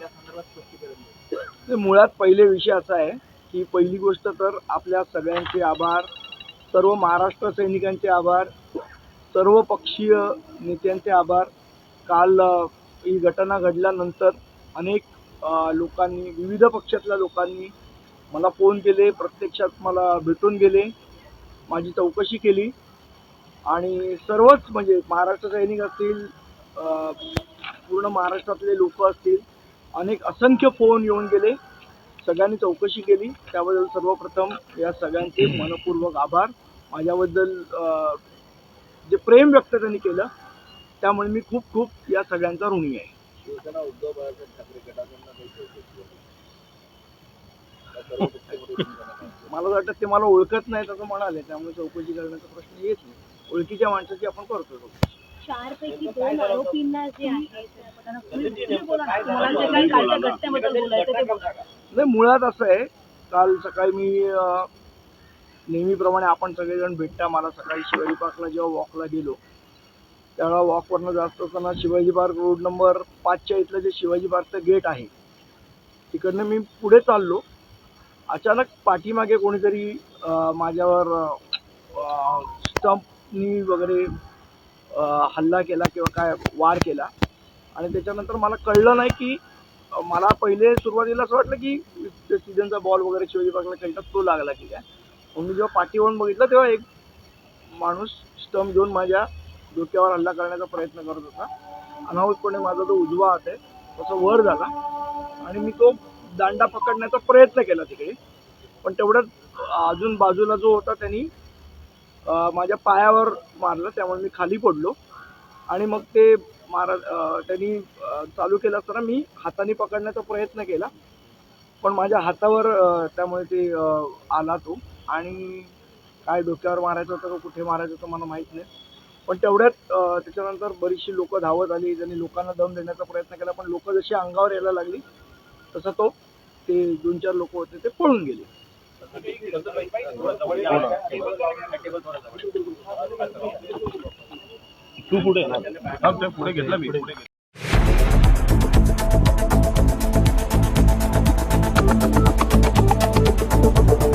ते मुळात पहिले विषय असा आहे की पहिली गोष्ट तर आपल्या सगळ्यांचे आभार सर्व महाराष्ट्र सैनिकांचे आभार सर्व पक्षीय नेत्यांचे आभार. काल ही घटना घडल्यानंतर अनेक लोकांनी विविध पक्षातल्या लोकांनी मला फोन केले प्रत्यक्षात मला भेटून गेले माझी चौकशी केली. आणि सर्वच म्हणजे महाराष्ट्र सैनिक असतील पूर्ण महाराष्ट्रातले लोक असतील अनेक असंख्य फोन येऊन गेले. सगळ्यांनी चौकशी केली. त्याबद्दल सर्वप्रथम या सगळ्यांचे मनपूर्वक आभार. माझ्याबद्दल जे प्रेम व्यक्त त्यांनी केलं त्यामुळे मी खूप खूप या सगळ्यांचा ऋणी आहे. शिवसेना उद्धव बाळासाहेब ठाकरे गटाकडनं. मला वाटतं ते मला ओळखत नाहीत असं म्हणाले. त्यामुळे चौकशी करण्याचा प्रश्न येत नाही. ओळखीच्या माणसाची आपण करतो चौकशी. चार पैकी दोन आरोपींना जे आहे नाही मुळात असं आहे काल सकाळी मी नेहमीप्रमाणे आपण सगळेजण भेटता. मला सकाळी शिवाजी पार्कला जेव्हा वॉकला गेलो त्यावेळेला वॉकवरनं जात असताना शिवाजी पार्क रोड नंबर पाचच्या इथलं जे शिवाजी पार्कचं गेट आहे तिकडनं मी पुढे चाललो. अचानक पाठीमागे कोणीतरी माझ्यावर स्टंपनी वगैरे हल्ला केला किंवा काय वार केला. आणि त्याच्यानंतर मला कळलं नाही की मला पहिले सुरुवातीला असं वाटलं की सीझनचा बॉल वगैरे शिवाजी पार्कला खेळतात तो लागला की काय मग मी जेव्हा पाठीवरून बघितलं तेव्हा एक माणूस स्टंप घेऊन माझ्या डोक्यावर हल्ला करण्याचा प्रयत्न करत होता. अनाहूतपणे माझा जो उजवा हात आहे तसा वर झाला. आणि मी तो दांडा पकडण्याचा प्रयत्न केला तिकडे. पण तेवढ्यात अजून बाजूला जो होता त्यांनी माझ्या पायावर मारलं त्यामुळे मी खाली पडलो. आणि मग ते मारा अ, त्यांनी चालू केलं असताना मी हाताने पकडण्याचा प्रयत्न केला. पण माझ्या हातावर त्यामुळे ते आला तो. आणि काय डोक्यावर मारायचं होतं का कुठे मारायचं होतं मला माहीत नाही. पण तेवढ्यात त्याच्यानंतर बरीचशी लोकं धावत आली. त्यांनी लोकांना दम देण्याचा प्रयत्न केला पण लोक जशी अंगावर यायला लागली तसं तो ते दोन चार लोक होते ते पळून गेले. तू पुढे पुढे घेतला मी.